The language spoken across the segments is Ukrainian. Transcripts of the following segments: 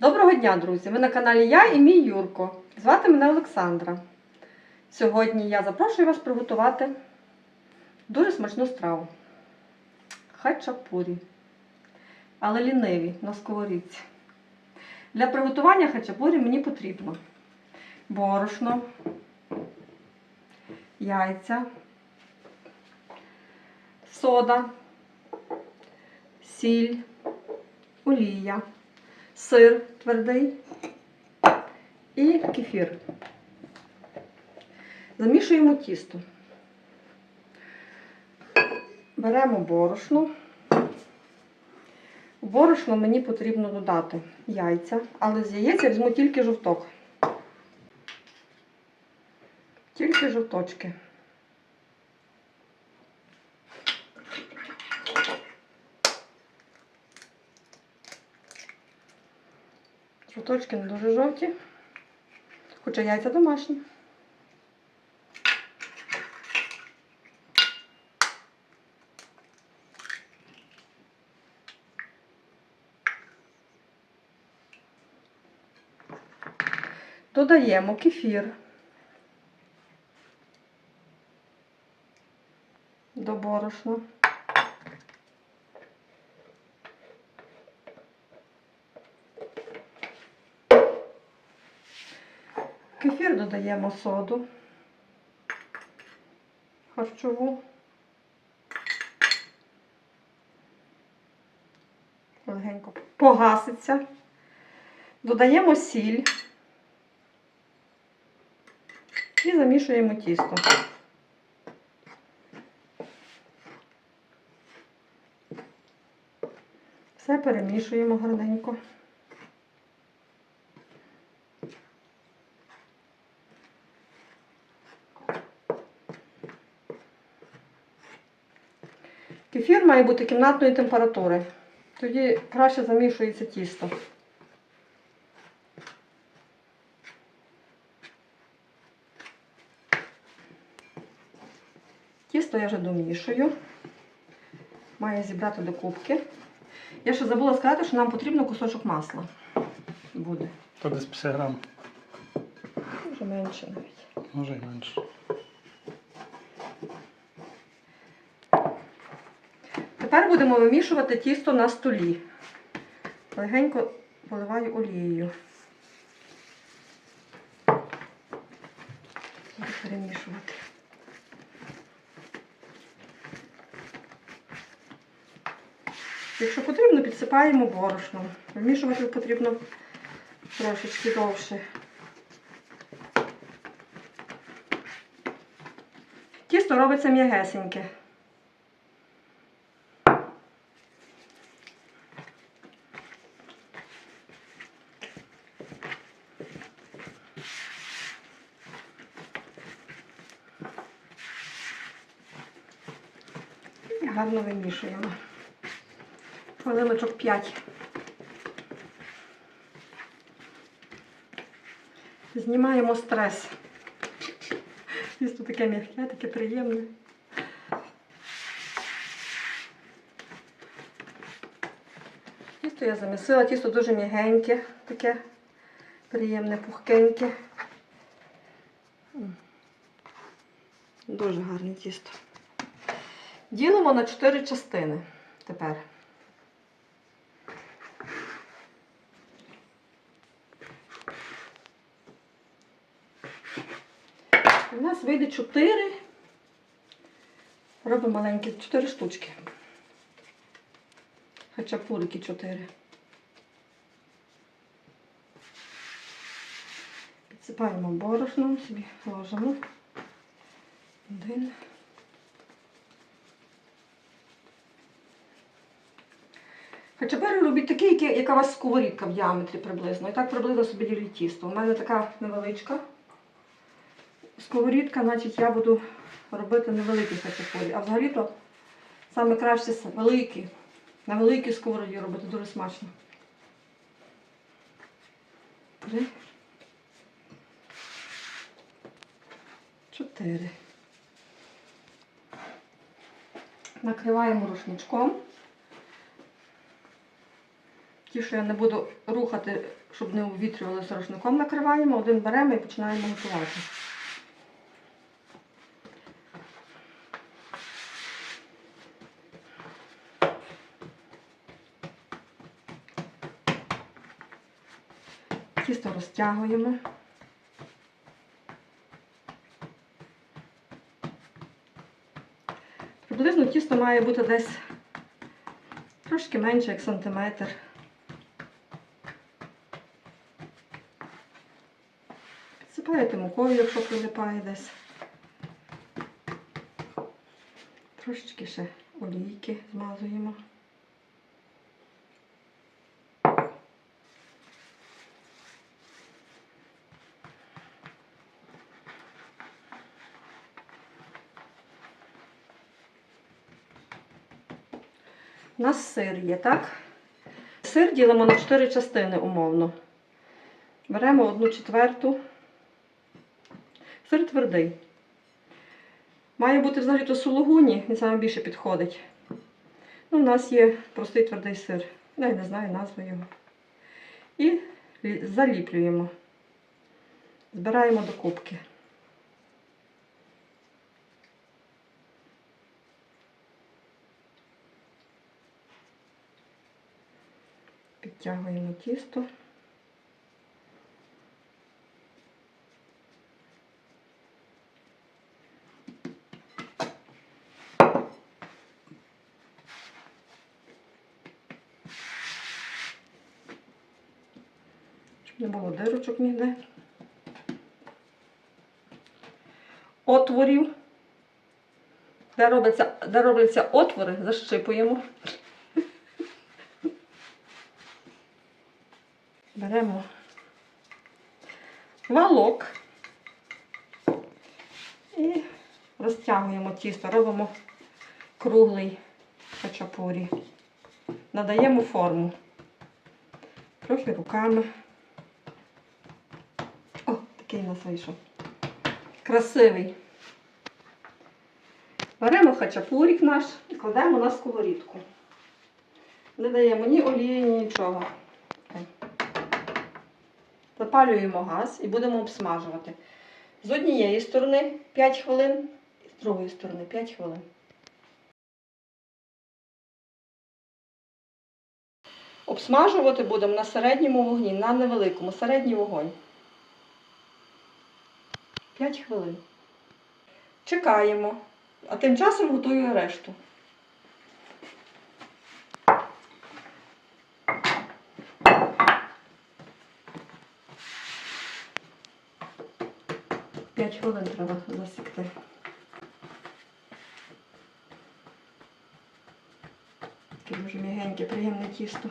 Доброго дня, друзі! Ви на каналі Я і мій Юрко. Звати мене Олександра. Сьогодні я запрошую вас приготувати дуже смачну страву. Хачапурі. Але ліниві на сковорідці. Для приготування хачапурі мені потрібно борошно, яйця, сода, сіль, олія сир твердий і кефір. Замішуємо тісто. Беремо борошно. У борошно мені потрібно додати яйця, але з яєць я візьму тільки жовток. Тільки жовточки. Жовточки не дуже жовті, хоча яйця домашні. Додаємо кефір до борошна. Кефір додаємо соду харчову. Легенько погаситься. Додаємо сіль і замішуємо тісто. Все перемішуємо гарненько. Кефір має бути кімнатної температури. Тоді краще замішується тісто. Тісто я вже домішую. Маю зібрати до кубки. Я ще забула сказати, що нам потрібно кусочок масла. Буде. То десь 50 грам, Може менше навіть. може й менше. Тепер будемо вимішувати тісто на столі. Легенько поливаю олією. Буду перемішувати. Якщо потрібно, підсипаємо борошном. Вимішувати потрібно трошечки довше. Тісто робиться м'ягесеньке. І гарно вимішуємо. Хвилиночок 5. Знімаємо стрес. Тісто таке м'яке, таке приємне. Тісто я замісила, тісто дуже м'ягеньке, таке приємне, пухкеньке. Дуже гарне тісто. Ділимо на 4 частини тепер. У нас вийде 4. Робимо маленькі 4 штучки. Хачапурики 4. Підсипаємо борошном, собі ложимо. Один. Хачапури робіть які, яка у вас сковорідка в діаметрі приблизно. І так приблизно собі діліть тісто. У мене така невеличка сковорідка, значить я буду робити невеликі хачапурі. А взагалі-то саме краще великі. На великій сковороді робити дуже смачно. Три. Чотири. Накриваємо рушничком. Ті, що я не буду рухати, щоб не увітрювалося рушником, накриваємо, один беремо і починаємо готувати. Тісто розтягуємо. Приблизно тісто має бути десь трошки менше, як сантиметр. Підсипаєте мукою, якщо прилипає десь. Трошечки ще олійки змазуємо. У нас сир є, так? Сир ділимо на 4 частини умовно. Беремо одну четверту. Сир твердий. Має бути взагалі то сулугуні, він саме більше підходить. Ну, у нас є простий твердий сир. Ну, я не знаю назву його. І заліплюємо. Збираємо до кубки. Підтягуємо тісто. Щоб не було дирочок ніде. Отворів. Де робляться, де робляться отвори, защипуємо. Беремо валок і розтягуємо тісто, робимо круглий хачапурі. Надаємо форму. Трохи руками. Такий у нас вийшов. Красивий. Беремо хачапурік наш і кладемо на сковорідку. Не даємо ні олії, ні нічого. Запалюємо газ і будемо обсмажувати. З однієї сторони 5 хвилин, з другої сторони 5 хвилин. Обсмажувати будемо на середньому вогні, на невеликому, середній вогонь. 5 хвилин. Чекаємо, а тим часом готую решту. П'ять хвилин треба засікти. Таке дуже м'ягеньке, приємне тісто.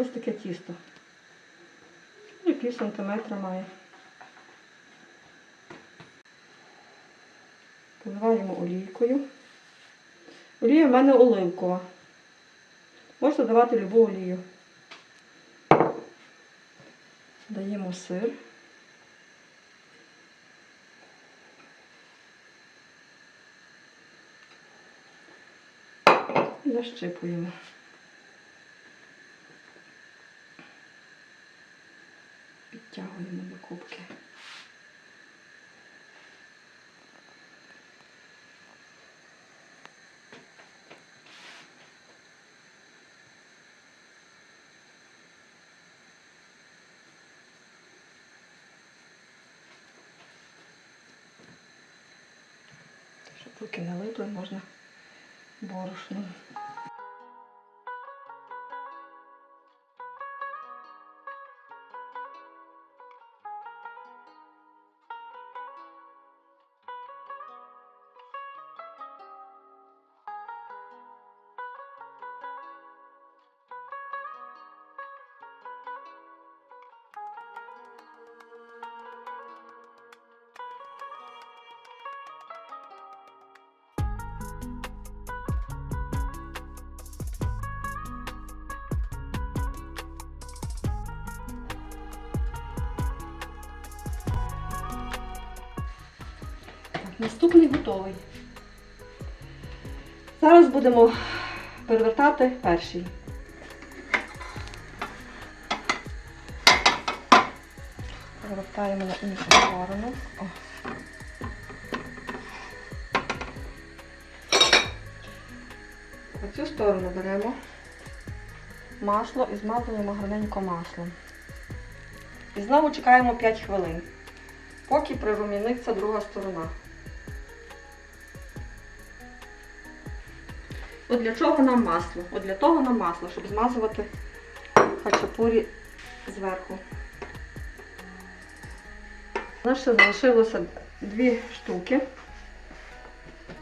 Ось таке тісто. І пів сантиметра має. Поливаємо олійкою. Олія в мене оливкова. Можна давати любу олію. Даємо сир. І защипуємо. Підтягуємо до кубки. Щоб руки не можна борошном. Наступний готовий. Зараз будемо перевертати перший. Перевертаємо на іншу сторону. О. Цю сторону беремо масло і змазуємо гарненько маслом. І знову чекаємо 5 хвилин, поки прирум'яниться друга сторона. Для чого нам масло? От для того нам масло, щоб змазувати хачапурі зверху. У нас ще залишилося дві штуки.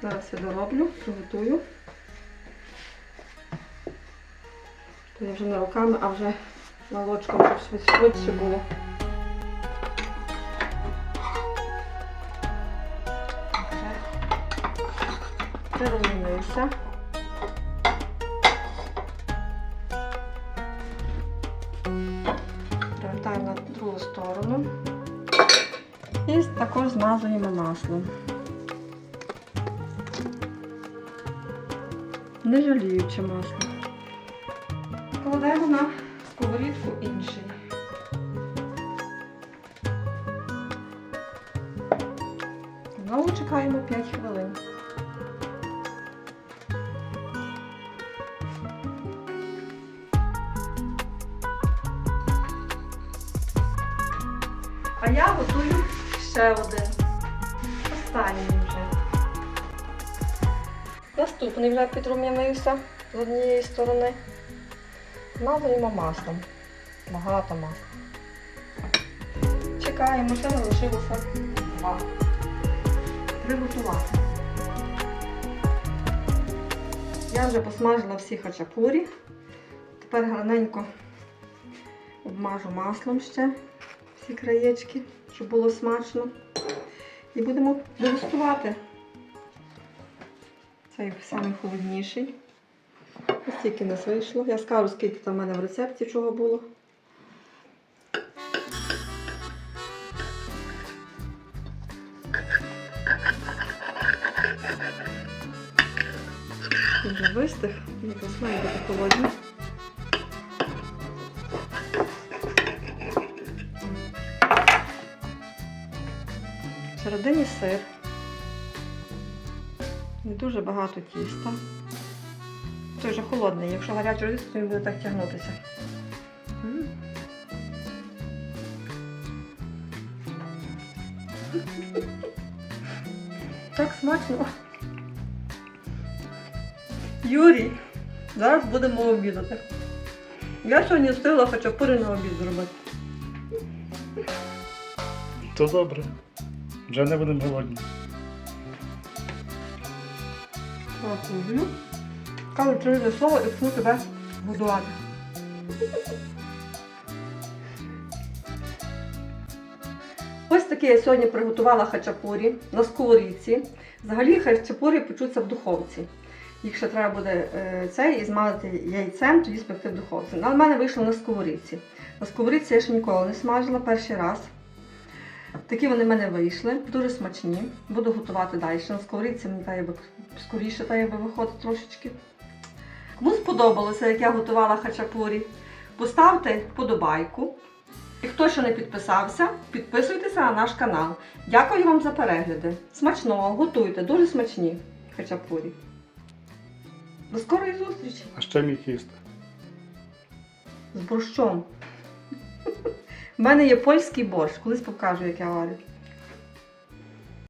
Зараз я дороблю, приготую. То я вже не руками, а вже молочком, щоб швидше, було. Вже другу сторону. І також змазуємо маслом. Не жаліючи масло. А я готую ще один. Останній вже. Наступний вже підрум'янився з однієї сторони. Змазуємо маслом. Багато масла. Чекаємо, ще залишилося два. Приготувати. Я вже посмажила всі хачапурі. Тепер гарненько обмажу маслом ще всі краєчки, щоб було смачно. І будемо дегустувати. Цей самий холодніший. Ось стільки в нас вийшло. Я скажу, скільки там в мене в рецепті чого було. Вже вистих, якось має бути холодні. Всередині сир. Не дуже багато тіста. Той вже холодний, якщо гарячий рис, то він буде так тягнутися. Так смачно. Юрій, зараз будемо обідати. Я сьогодні встигла хачапури на обід зробити. То добре. Вже не будемо голодні. Кажу через слово і почну тебе годувати. Ось таке я сьогодні приготувала хачапурі на сковорідці. Взагалі хачапурі печуться в духовці. Їх ще треба буде е, цей і змазати яйцем, тоді спекти в духовці. Але в мене вийшло на сковорідці. На сковорідці я ще ніколи не смажила перший раз. Такі вони в мене вийшли, дуже смачні. Буду готувати далі. На сковорідці мені якби скоріше якби виходить трошечки. Кому сподобалося, як я готувала хачапурі, поставте вподобайку. І хто ще не підписався, підписуйтеся на наш канал. Дякую вам за перегляди. Смачного, готуйте, дуже смачні хачапурі. До скорої зустрічі А ще міг їсти. з борщом. Мене є польський борщ, колись покажу, як я варю.